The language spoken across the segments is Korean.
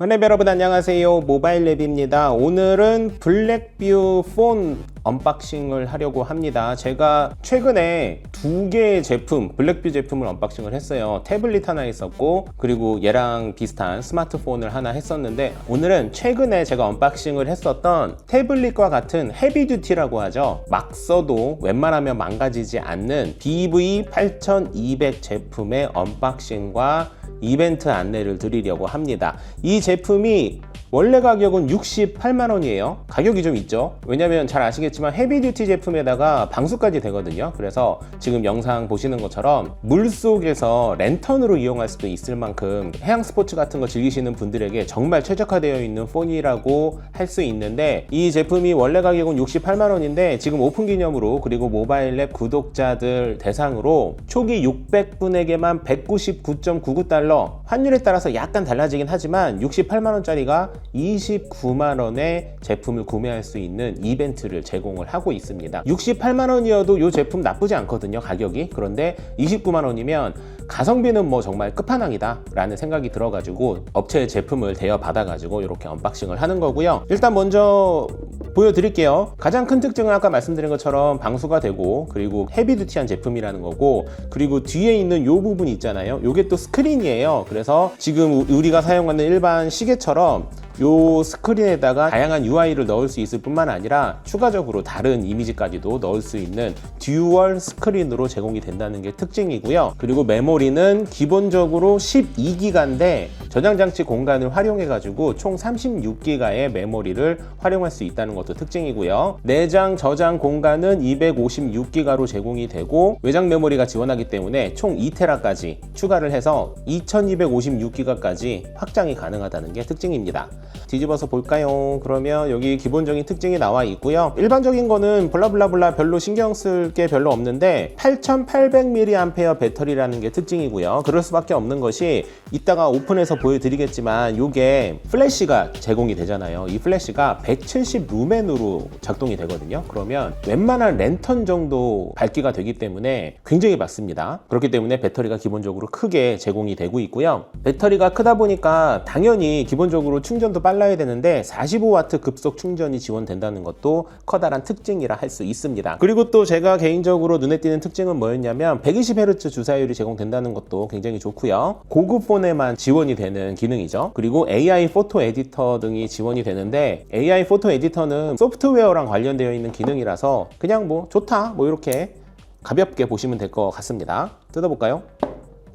만렙 여러분 안녕하세요. 모바일 랩입니다. 오늘은 블랙뷰 폰 언박싱을 하려고 합니다. 제가 최근에 두 개의 제품 블랙뷰 제품을 언박싱을 했어요. 태블릿 하나 있었고 그리고 얘랑 비슷한 스마트폰을 하나 했었는데 오늘은 최근에 제가 언박싱을 했었던 태블릿과 같은 헤비듀티라고 하죠. 막 써도 웬만하면 망가지지 않는 BV8200 제품의 언박싱과 이벤트 안내를 드리려고 합니다. 이 제품이 원래 가격은 68만 원이에요. 가격이 좀 있죠. 왜냐면 잘 아시겠지만 헤비듀티 제품에다가 방수까지 되거든요. 그래서 지금 영상 보시는 것처럼 물 속에서 랜턴으로 이용할 수도 있을 만큼 해양 스포츠 같은 거 즐기시는 분들에게 정말 최적화되어 있는 폰이라고 할 수 있는데 이 제품이 원래 가격은 68만 원인데 지금 오픈 기념으로 그리고 모바일랩 구독자들 대상으로 초기 600분에게만 199.99달러 환율에 따라서 약간 달라지긴 하지만 68만 원짜리가 29만 원에 제품을 구매할 수 있는 이벤트를 제공을 하고 있습니다. 68만 원이어도 이 제품 나쁘지 않거든요, 가격이. 그런데 29만 원이면 가성비는 뭐 정말 끝판왕이다 라는 생각이 들어가지고 업체 제품을 대여 받아가지고 이렇게 언박싱을 하는 거고요. 일단 먼저 보여드릴게요. 가장 큰 특징은 아까 말씀드린 것처럼 방수가 되고 그리고 헤비듀티한 제품이라는 거고 그리고 뒤에 있는 이 부분 있잖아요. 이게 또 스크린이에요. 그래서 지금 우리가 사용하는 일반 시계처럼 요 스크린에다가 다양한 UI를 넣을 수 있을 뿐만 아니라 추가적으로 다른 이미지까지도 넣을 수 있는 듀얼 스크린으로 제공이 된다는 게 특징이고요. 그리고 메모리는 기본적으로 12기가인데 저장 장치 공간을 활용해 가지고 총 36기가의 메모리를 활용할 수 있다는 것도 특징이고요. 내장 저장 공간은 256기가로 제공이 되고 외장 메모리가 지원하기 때문에 총 2테라까지 추가를 해서 2256기가까지 확장이 가능하다는 게 특징입니다. 뒤집어서 볼까요? 그러면 여기 기본적인 특징이 나와 있고요. 일반적인 거는 블라블라블라 별로 신경 쓸 게 별로 없는데 8800mAh 배터리라는 게 특징이고요. 그럴 수밖에 없는 것이 이따가 오픈해서 보여드리겠지만 이게 플래시가 제공이 되잖아요. 이 플래시가 170 루멘으로 작동이 되거든요. 그러면 웬만한 랜턴 정도 밝기가 되기 때문에 굉장히 맞습니다. 그렇기 때문에 배터리가 기본적으로 크게 제공이 되고 있고요. 배터리가 크다 보니까 당연히 기본적으로 충전도 빨라야 되는데 45W 급속 충전이 지원된다는 것도 커다란 특징이라 할 수 있습니다. 그리고 또 제가 개인적으로 눈에 띄는 특징은 뭐였냐면 120Hz 주사율이 제공된다는 것도 굉장히 좋고요. 고급 폰에만 지원이 되는 기능이죠. 그리고 AI 포토 에디터 등이 지원이 되는데 AI 포토 에디터는 소프트웨어랑 관련되어 있는 기능이라서 그냥 뭐 좋다 뭐 이렇게 가볍게 보시면 될 것 같습니다. 뜯어볼까요?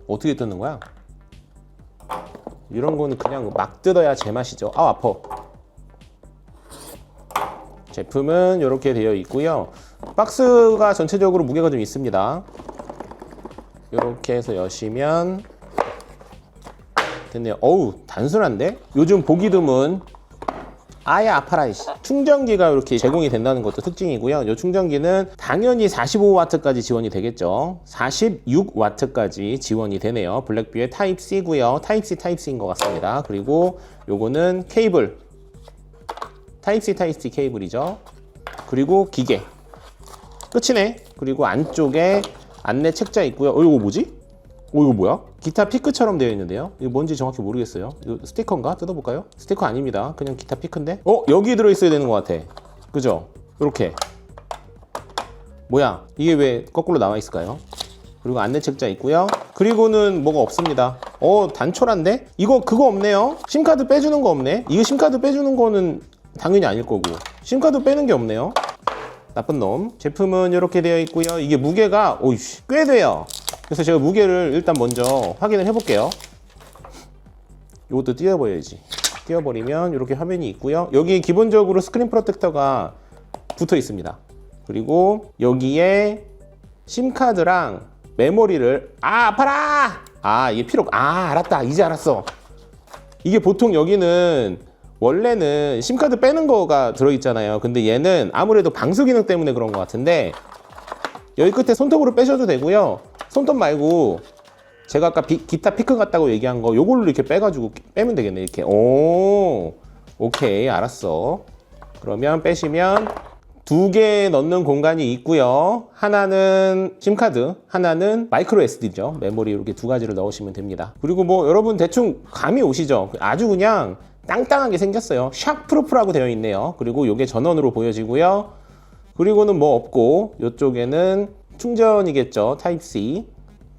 어떻게 뜯는 거야? 이런 거는 그냥 막 뜯어야 제맛이죠. 아, 아파. 제품은 이렇게 되어 있고요. 박스가 전체적으로 무게가 좀 있습니다. 이렇게 해서 여시면 됐네요. 어우, 단순한데? 요즘 보기 드문 아예 아파라 이씨. 충전기가 이렇게 제공이 된다는 것도 특징이고요. 이 충전기는 당연히 45W까지 지원이 되겠죠. 46W까지 지원이 되네요. 블랙뷰의 타입 C고요. 타입 C 타입 C인 것 같습니다. 그리고 요거는 케이블 타입 C 타입 C 케이블이죠. 그리고 기계 끝이네. 그리고 안쪽에 안내 책자 있고요. 어 이거 뭐지? 어 이거 뭐야? 기타 피크처럼 되어 있는데요. 이거 뭔지 정확히 모르겠어요. 이거 스티커인가? 뜯어볼까요? 스티커 아닙니다. 그냥 기타 피크인데? 어 여기 들어있어야 되는 것 같아. 그죠? 이렇게. 뭐야? 이게 왜 거꾸로 나와 있을까요? 그리고 안내 책자 있고요. 그리고는 뭐가 없습니다. 어 단촐한데? 이거 그거 없네요. 심카드 빼주는 거 없네. 이거 심카드 빼주는 거는 당연히 아닐 거고. 심카드 빼는 게 없네요. 나쁜 놈. 제품은 이렇게 되어 있고요. 이게 무게가 오이씨 꽤 돼요. 그래서 제가 무게를 일단 먼저 확인을 해볼게요. 이것도 띄워버려야지. 띄워버리면 이렇게 화면이 있고요. 여기 기본적으로 스크린 프로텍터가 붙어 있습니다. 그리고 여기에 심카드랑 메모리를 아 아파라! 아 이게 필요 아 알았다 이제 알았어. 이게 보통 여기는 원래는 심카드 빼는 거가 들어있잖아요. 근데 얘는 아무래도 방수 기능 때문에 그런 것 같은데 여기 끝에 손톱으로 빼셔도 되고요. 손톱 말고 제가 아까 비- 기타 피크 같다고 얘기한 거 요걸로 이렇게 빼가지고 빼면 되겠네 이렇게 오 오케이 알았어 그러면 빼시면 두 개 넣는 공간이 있고요 하나는 심카드 하나는 마이크로 SD죠 메모리 이렇게 두 가지를 넣으시면 됩니다 그리고 뭐 여러분 대충 감이 오시죠 아주 그냥 땅땅하게 생겼어요. 샥프루프라고 되어 있네요. 그리고 이게 전원으로 보여지고요. 그리고는 뭐 없고 이쪽에는 충전이겠죠. 타입 C.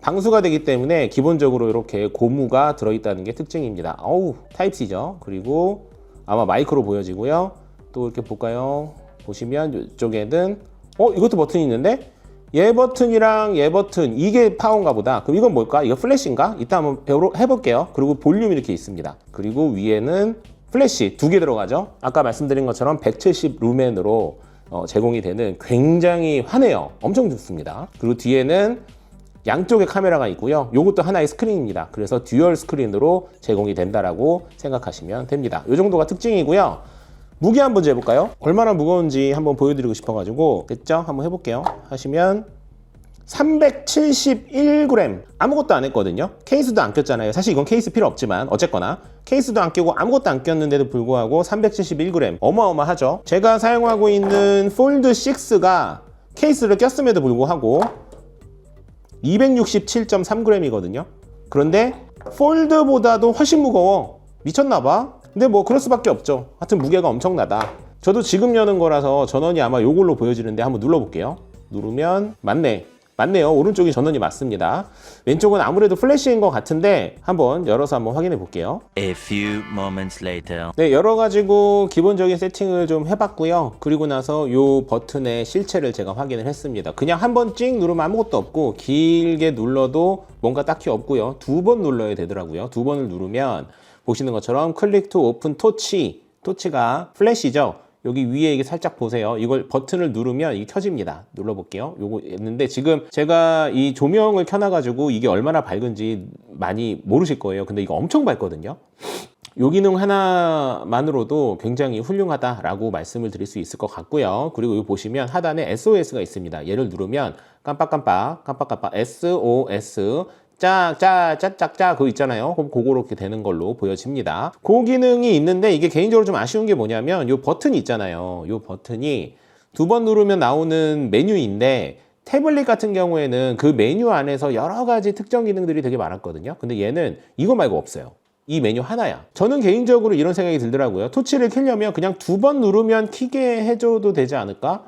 방수가 되기 때문에 기본적으로 이렇게 고무가 들어있다는 게 특징입니다. 어우 타입 C죠. 그리고 아마 마이크로 보여지고요. 또 이렇게 볼까요? 보시면 이쪽에는 어 이것도 버튼이 있는데 얘 버튼이랑 얘 버튼 이게 파워인가 보다. 그럼 이건 뭘까? 이거 플래시인가? 이따 한번 배우러 해볼게요. 그리고 볼륨 이렇게 있습니다. 그리고 위에는 플래시 두 개 들어가죠. 아까 말씀드린 것처럼 170 루멘으로 어, 제공이 되는 굉장히 환해요. 엄청 좋습니다. 그리고 뒤에는 양쪽에 카메라가 있고요. 이것도 하나의 스크린입니다. 그래서 듀얼 스크린으로 제공이 된다라고 생각하시면 됩니다. 이 정도가 특징이고요. 무게 한번 재볼까요? 얼마나 무거운지 한번 보여드리고 싶어가지고 됐죠? 한번 해볼게요. 하시면 371g 아무것도 안 했거든요. 케이스도 안 꼈잖아요. 사실 이건 케이스 필요 없지만 어쨌거나 케이스도 안 끼고 아무것도 안 꼈는데도 불구하고 371g 어마어마하죠. 제가 사용하고 있는 폴드 6가 케이스를 꼈음에도 불구하고 267.3g이거든요. 그런데 폴드보다도 훨씬 무거워. 미쳤나봐. 근데 뭐 그럴 수밖에 없죠. 하여튼 무게가 엄청나다. 저도 지금 여는 거라서 전원이 아마 요걸로 보여지는데 한번 눌러볼게요. 누르면 맞네. 맞네요. 오른쪽이 전원이 맞습니다. 왼쪽은 아무래도 플래시인 것 같은데 한번 열어서 한번 확인해 볼게요. A few moments later. 네, 열어가지고 기본적인 세팅을 좀 해봤고요. 그리고 나서 요 버튼의 실체를 제가 확인을 했습니다. 그냥 한 번 찍 누르면 아무것도 없고 길게 눌러도 뭔가 딱히 없고요. 두 번 눌러야 되더라고요. 두 번을 누르면 보시는 것처럼 클릭 투 오픈 토치, 토치가 플래시죠. 여기 위에 이게 살짝 보세요. 이걸 버튼을 누르면 이게 켜집니다. 눌러볼게요. 요거 있는데 지금 제가 이 조명을 켜놔가지고 이게 얼마나 밝은지 많이 모르실 거예요. 근데 이거 엄청 밝거든요. 요 기능 하나만으로도 굉장히 훌륭하다라고 말씀을 드릴 수 있을 것 같고요. 그리고 여기 보시면 하단에 SOS가 있습니다. 얘를 누르면 깜빡깜빡 깜빡깜빡 SOS 짝짝짝짝짝 그거 있잖아요. 그럼 그거 이렇게 되는 걸로 보여집니다. 그 기능이 있는데 이게 개인적으로 좀 아쉬운 게 뭐냐면 요 버튼이 있잖아요. 요 버튼이 두 번 누르면 나오는 메뉴인데 태블릿 같은 경우에는 그 메뉴 안에서 여러 가지 특정 기능들이 되게 많았거든요. 근데 얘는 이거 말고 없어요. 이 메뉴 하나야. 저는 개인적으로 이런 생각이 들더라고요. 토치를 켜려면 그냥 두 번 누르면 키게 해줘도 되지 않을까?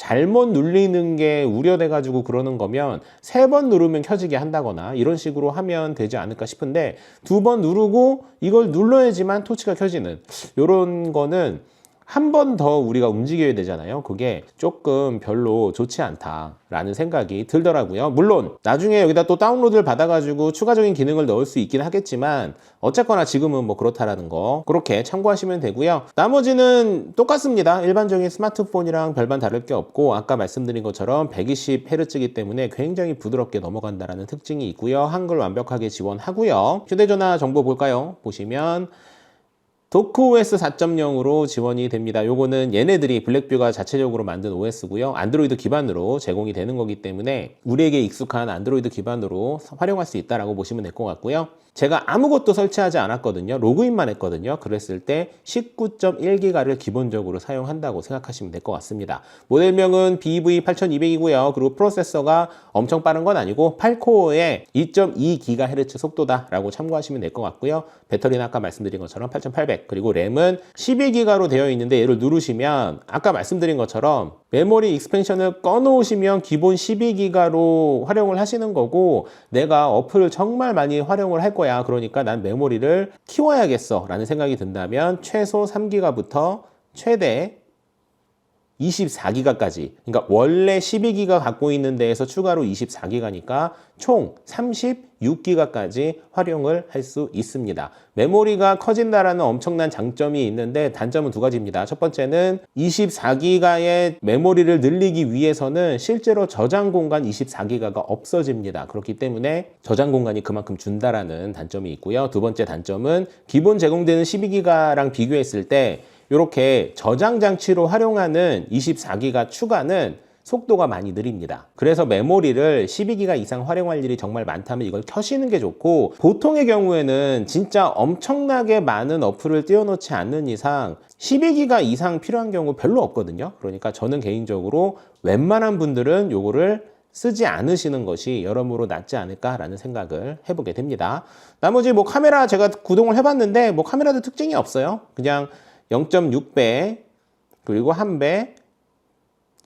잘못 눌리는 게 우려돼가지고 그러는 거면 세 번 누르면 켜지게 한다거나 이런 식으로 하면 되지 않을까 싶은데 두 번 누르고 이걸 눌러야지만 토치가 켜지는. 이런 거는 한 번 더 우리가 움직여야 되잖아요. 그게 조금 별로 좋지 않다라는 생각이 들더라고요. 물론 나중에 여기다 또 다운로드를 받아가지고 추가적인 기능을 넣을 수 있긴 하겠지만 어쨌거나 지금은 뭐 그렇다라는 거 그렇게 참고하시면 되고요. 나머지는 똑같습니다. 일반적인 스마트폰이랑 별반 다를 게 없고 아까 말씀드린 것처럼 120Hz이기 때문에 굉장히 부드럽게 넘어간다라는 특징이 있고요. 한글 완벽하게 지원하고요. 휴대전화 정보 볼까요? 보시면 도크OS 4.0으로 지원이 됩니다. 요거는 얘네들이 블랙뷰가 자체적으로 만든 OS고요. 안드로이드 기반으로 제공이 되는 거기 때문에 우리에게 익숙한 안드로이드 기반으로 활용할 수 있다라고 보시면 될 것 같고요. 제가 아무것도 설치하지 않았거든요. 로그인만 했거든요. 그랬을 때 19.1기가를 기본적으로 사용한다고 생각하시면 될 것 같습니다. 모델명은 BV8200이고요. 그리고 프로세서가 엄청 빠른 건 아니고 8코어의 2.2GHz 속도다라고 참고하시면 될 것 같고요. 배터리는 아까 말씀드린 것처럼 8800 그리고 램은 12기가로 되어 있는데 얘를 누르시면 아까 말씀드린 것처럼 메모리 익스펜션을 꺼놓으시면 기본 12기가로 활용을 하시는 거고 내가 어플을 정말 많이 활용을 할 거야. 그러니까 난 메모리를 키워야겠어 라는 생각이 든다면 최소 3기가부터 최대 24기가까지 그러니까 원래 12기가 갖고 있는 데에서 추가로 24기가니까 총 36기가까지 활용을 할 수 있습니다. 메모리가 커진다라는 엄청난 장점이 있는데 단점은 두 가지입니다. 첫 번째는 24기가의 메모리를 늘리기 위해서는 실제로 저장 공간 24기가가 없어집니다. 그렇기 때문에 저장 공간이 그만큼 준다라는 단점이 있고요. 두 번째 단점은 기본 제공되는 12기가랑 비교했을 때 이렇게 저장 장치로 활용하는 24기가 추가는 속도가 많이 느립니다. 그래서 메모리를 12기가 이상 활용할 일이 정말 많다면 이걸 켜시는 게 좋고 보통의 경우에는 진짜 엄청나게 많은 어플을 띄워놓지 않는 이상 12기가 이상 필요한 경우 별로 없거든요. 그러니까 저는 개인적으로 웬만한 분들은 요거를 쓰지 않으시는 것이 여러모로 낫지 않을까라는 생각을 해보게 됩니다. 나머지 뭐 카메라 제가 구동을 해봤는데 뭐 카메라도 특징이 없어요. 그냥 0.6배 그리고 1배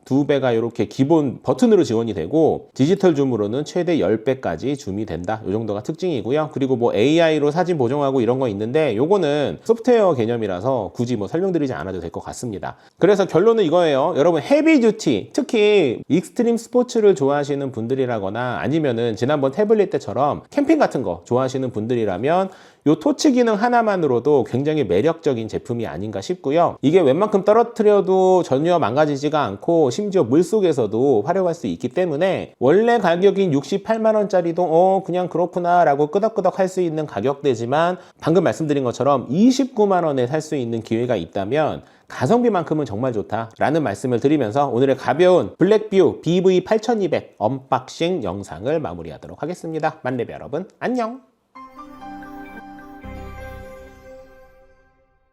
두 배가 이렇게 기본 버튼으로 지원이 되고 디지털 줌으로는 최대 10배까지 줌이 된다. 이 정도가 특징이고요. 그리고 뭐 AI로 사진 보정하고 이런 거 있는데 요거는 소프트웨어 개념이라서 굳이 뭐 설명드리지 않아도 될 것 같습니다. 그래서 결론은 이거예요. 여러분 헤비 듀티, 특히 익스트림 스포츠를 좋아하시는 분들이라거나 아니면은 지난번 태블릿 때처럼 캠핑 같은 거 좋아하시는 분들이라면 요 토치 기능 하나만으로도 굉장히 매력적인 제품이 아닌가 싶고요. 이게 웬만큼 떨어뜨려도 전혀 망가지지가 않고 심지어 물속에서도 활용할 수 있기 때문에 원래 가격인 68만 원짜리도 어 그냥 그렇구나 라고 끄덕끄덕 할 수 있는 가격대지만 방금 말씀드린 것처럼 29만 원에 살 수 있는 기회가 있다면 가성비만큼은 정말 좋다라는 말씀을 드리면서 오늘의 가벼운 블랙뷰 BV8200 언박싱 영상을 마무리하도록 하겠습니다. 만렙 여러분 안녕.